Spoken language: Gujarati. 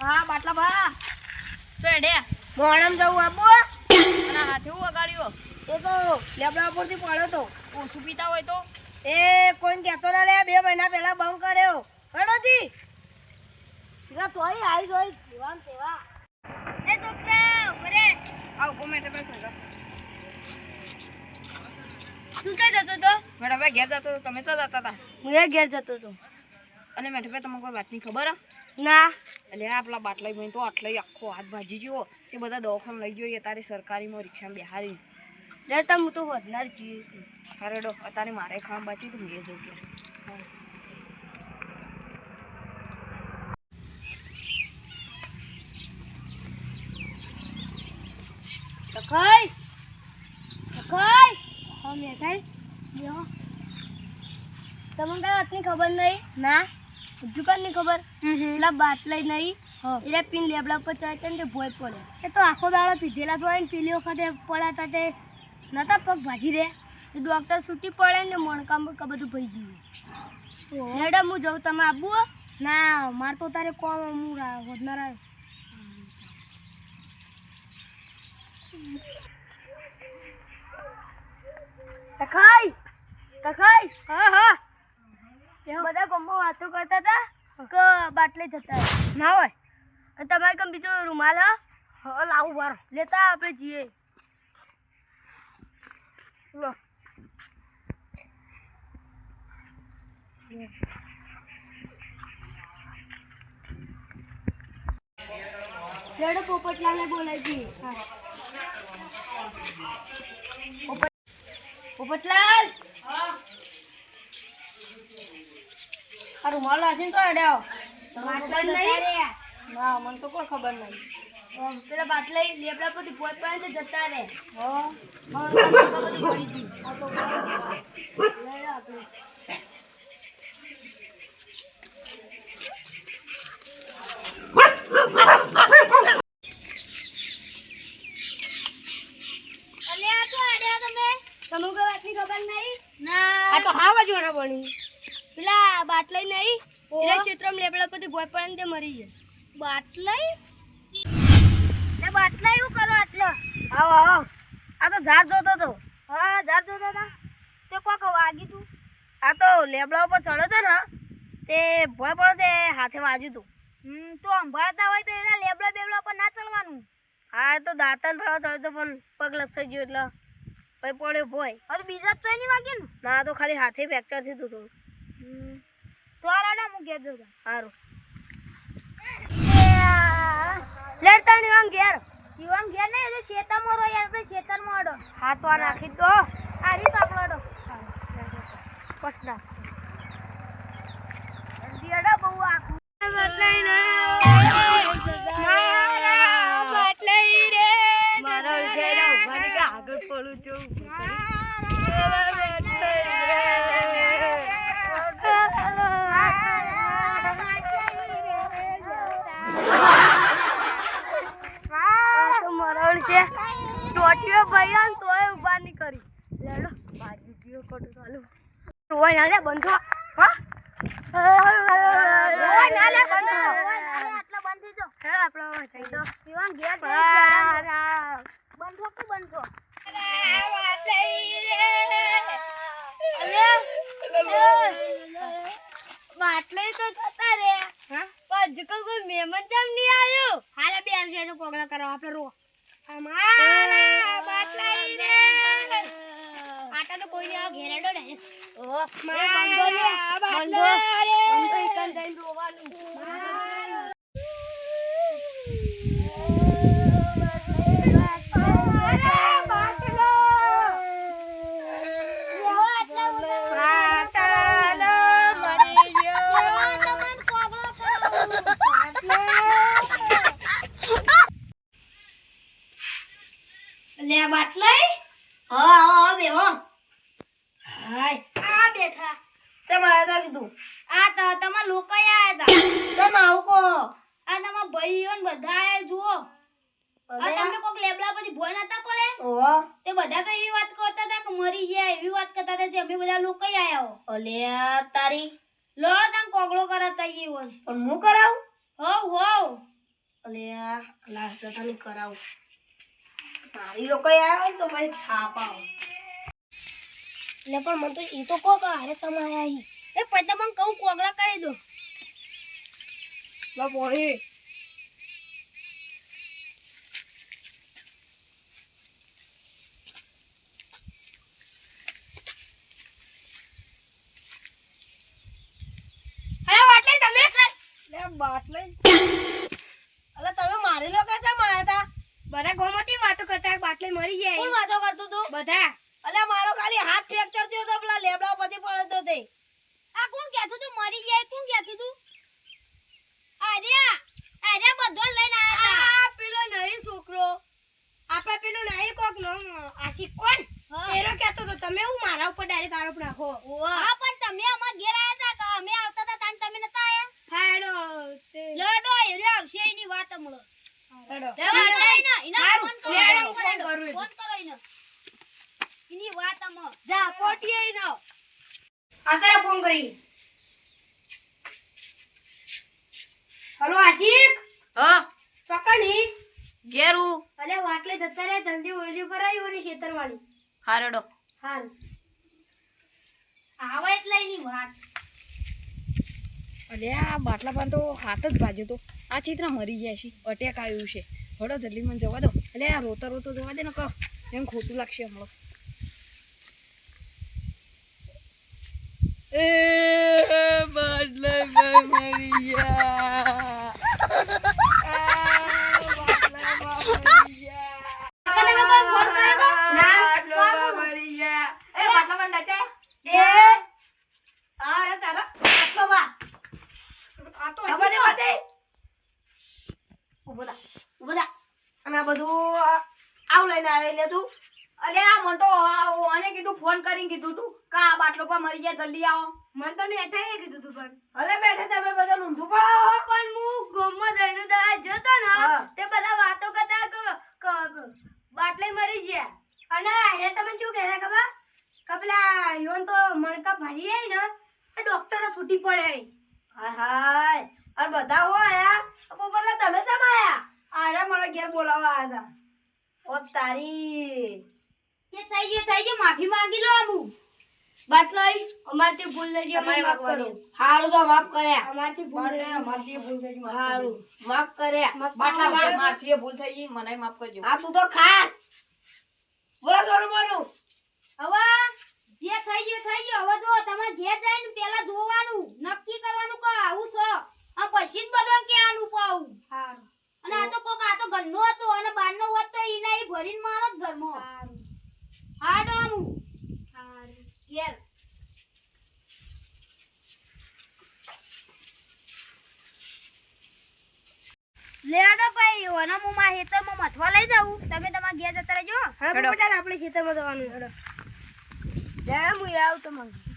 હા બાટલા ભા. તો એડે મોણમ જવું આપો. ના હાથે હું વગાડ્યો? એ તો લેબડા ઉપરથી પડ્યો તો. ઓછું પીતા હોય તો? એ કોઈને કહેતો ના લે બે મહિના પહેલા બંધ કર્યો. ગણોથી સીધા તોય આવી જોઈ જીવાન તેવા એ છોકરા ઉભરે આવ કોમેન્ટ પર સંગા તું ક્યાં જતો તો મેડમ ભાઈ ઘેર જતો હતો તમે તો જતા હતા. હું એ ઘેર જતો તો અને મેઠું ભાઈ તમને કોઈ વાતની ખબર ના. એટલે આપણા પેલા બાટલા ભાઈ તો આટલો આખો હાથ ભાજી ગયો. તે બધા દવાખાને લઈ ગયો તારી સરકારીમાં રિક્ષામાં બેહારી લેતા હું તો વધનાર જીવ અરે ડો અત્યારે મારે ખાવા બાચી તો મેં જવું કે તખાઈ તખાઈ હા મેં થાય. લ્યો. તમને કઈ વાતની ખબર નહીં? ના. હજુ કાંઈ નહીં ખબર? પેલા બાટલા નહીં એટલે પીન લેબડા પર ચડે ને ભોય પડે એ તો આખો દાડો પીધેલા તો ને પેલી વખતે પડ્યા તે નતા પગ ભાજી રે ડોક્ટર છૂટી પડે ને મણકા મણકા બધું ભઈ ગયું. મેડમ હું જઉં તમે આબુ ના માર તો તારે કોમ હું વધનાર તખાઈ! તખાઈ! હા હા. બધા ગમો વાતો કરતા હતા કે બાટલે જતા ના હોય. અને તમારે કમ બીજો રૂમાલ હા? લાવું બાર લેતા આપણે જઈએ. લો. લેડો પોપટલાલને બોલાવી પોપટલાલ? હા. પોપટલાલ આ રૂમાલ લાસીને તો અડ્યો ના મને તો કોઈ ખબર નહીં. પેલા બાટલા લેબડા પરથી પોત પડે તો જતા રહે. તમે? તમને કોઈ વાતની ખબર નહીં? ના. આ તો હા વાજવાના બની પેલા બાટલાઈ નહીં એના ક્ષેત્રમાં લેબડા પરથી ભોય પડે તે મરી જાય. બાટલાઈ એ બાટલાઈ શું કરો આટલો આવો આવો. આ તો ઝાડ જોતો તો હા ઝાડ જોતો હતા. તે કોક વાગી તું. આ તો લેબડા ઉપર ચડ્યો હતો ને તે ભોય પડ્યો તે હાથે વાગ્યું તું. હમ તો સંભાળતા હોય તો એના લેબડા બેબડા પર ના ચડવાનું. હા તો દાંતન ભાવ ચડ્યો તો પણ પગ લપસાઈ ગયો એટલે પછી પડ્યો ભોય. હવે બીજા તો નહીં વાગ્યું ને? ના તો ખાલી હાથે ફ્રેક્ચર થયું હતું તો આરાડા હું ઘેર જતો સારું લેડતા ની વાંગ ઘેર. ઈવાંગ ઘેર નહીં એટલે શેતામાં મોરો યાર, આપણે શેતારમાં મોડો હા, તો આ નાખી દો. આ રીત આપણો ડો પસના બહુ આખું વિચાર ઊભા ને કે આગળ પડું છું તો મરણ છે ટોટીઓ ભાઈ ને તોય ઊભા નહીં કરી લેડો બાજુ ગયો કટુ ચાલુ રોય ના લે બંધો. હા? રોય ના લે બંધો. આટલા બંધી દો. હેડ આપણો થઈ દો પીવાન ઘેર બંધો કે બંધો? બાટલે તો જતા રે પણ હજુ કોઈ મહેમાન જેમ નહીં આવ્યો હાલે બે છે તો કોગળા કરો આપણે રો અમારા બાટલા ઈ રે આટા તો કોઈ નહીં આવે ઘેરાડો ને ઓ બંધો લે બંધો બંધો ઇકન જઈને રોવાનું લે બાટલાઈ હા હા બેહો હાય આ બેઠા ચમ આયા તા કીધું આ તા તમાર લોકો આયા તા ચમ આવું કો આ તમારા ભાઈઓ ને બધા આયા જુઓ. આ તમે કોક લેબડા પછી ભોય નતા પડે ઓહો. તે બધા તો એવી વાત કરતા હતા કે મરી ગયા એવી વાત કરતા હતા તે અમે બધા લોકો આયા હો. અલે તારી. લો તમ કોગળો કરાતા ઈ વન પણ હું કરાવ? હોવ હોવ. અલે આ લાસ્ટ જતાની કરાવ. મારી લોકો આવે તો મારી થાપ આવો. એટલે પણ મને તો એ તો કોક કે હારે સમાયા અહીં એ પછી મને કહું કોગળા કરી દો લો પોણી અરે વાટલી તમે લે બાટલાઈ અલે તમે મારી લોકો કેમ આયા હતા બધા ગોમતી વાતો કરતા બાટલી મરી જાય કોણ વાતો કરતું તું બધા અલે મારો ખાલી હાથ ફ્રેક્ચર થયો તો પેલા લેબડા પરથી પડ્યો તો તે આ કોણ કહેતું તું મરી જાય કોણ કહેતું તું આર્યા આર્યા બધો લઈને આયા હતા પેલો નહીં છોકરો. આપણા પેલો નહીં કોક નો આશિક કોણ? એરો કહેતો તો તમે હું મારા ઉપર ડાયરેક્ટ આરોપ નાખો હા પણ તમે અમાર ઘેર આયા હતા કે અમે આવતા હતા તાન તમે નતા હા લડો એરો આવશે એની વાત હમણો. હેડો. ફોન કરો એને, ફોન કરો, વાત હમણો. જા પોટીએ. આતારે ફોન કરી. હલો આશિક? હા? ચોકડી ઘેરું? અલે વાટલે જતા રે જલ્દી ઓરજી પર આવ્યો અને ખેતરવાળી હારડો. હાર. આવે એટલે એની વાત. અલે આ બાટલા પણ તો હાથ જ ભાજ્યો તો. આ ચિત્ર મરી જાય છે. અટેક આવ્યું છે. હળો જલ્દી મને જવા દો. એટલે આ રોતા રોતો જવા દે ને કહો. એમ ખોટું લાગશે હમણાં. એ બાટલા પર મરી ગયા આ બાટલા પર મરી ગયા કાકાને મેં કોઈ ફોન કર્યો તો? ના, બાટલા પર કોણ? મરી ગયા એ બાટલા બંધ ડટે. એ આ એ તારા આટલો બા આ તો ખબર નહીં પડતી. ઊભો થા ઊભો થા અને આ બધું આ- આવું લઈને આવ્યો એટલે તું અલે આ મને તો આને કીધું ફોન કરીને કીધું તું કે આ બાટલો પર મરી ગયા જલ્દી આવો. મને તો મેઠાઈએ કીધું તું પણ. હવે બેઠે તમે બધા ઊંધું પડો પણ હું ગોમમાં દઈને દવા જતો ને તે બધા વાતો કરતા કે બાટલે મરી ગયા. અને આને તમે શું કહેતા ખબર? કે પેલા યોન તો મણકા ભાઈ આવી ને એ ડોક્ટર છૂટી પડે હાય હાય. અરે બધા હો આયા પોપટલા તમે કેમ આયા? અરે મારા ઘેર બોલાવવા આવ્યા હતા. ઓ તારી. કે થઈ ગયું થઈ ગયું. માફી માંગી લો અમુ બાટલો અમારથી ભૂલ થઈ ગઈ અમારે માફ કરો. હારું તો માફ કર્યા. અમારથી ભૂલ થઈ ગઈ. અમારથી ભૂલ થઈ ગઈ હારું. માફ કર્યા. બાટલા બાર- મારથી ભૂલ થઈ ગઈ મને માફ કરજો. આ તું તો ખાસ. બોલો થોડું બોલું. હવે જે થઈ ગયું થઈ ગયું. હવે જો તમારે ઘેર જઈને પેલા જોવાનું નક્કી કરવાનું કે આવું છે આ પછી જ બધો કહેવાનું પાવું અને આ તો કોક આ તો ઘરનો હતો અને બહારનો હોત તો ઈને ઈ ભરીને મારો જ ઘરમાં હા ડોમુ ઘેર લેડો ભાઈ ઓનો હું મારા ખેતરમાં મથવા લઈ જાઉં. તમે તમારા ઘેર જતા રહેજો. હેડો. આપણે ખેતરમાં જવાનું હેડો. લેડો હું આવું તમારે.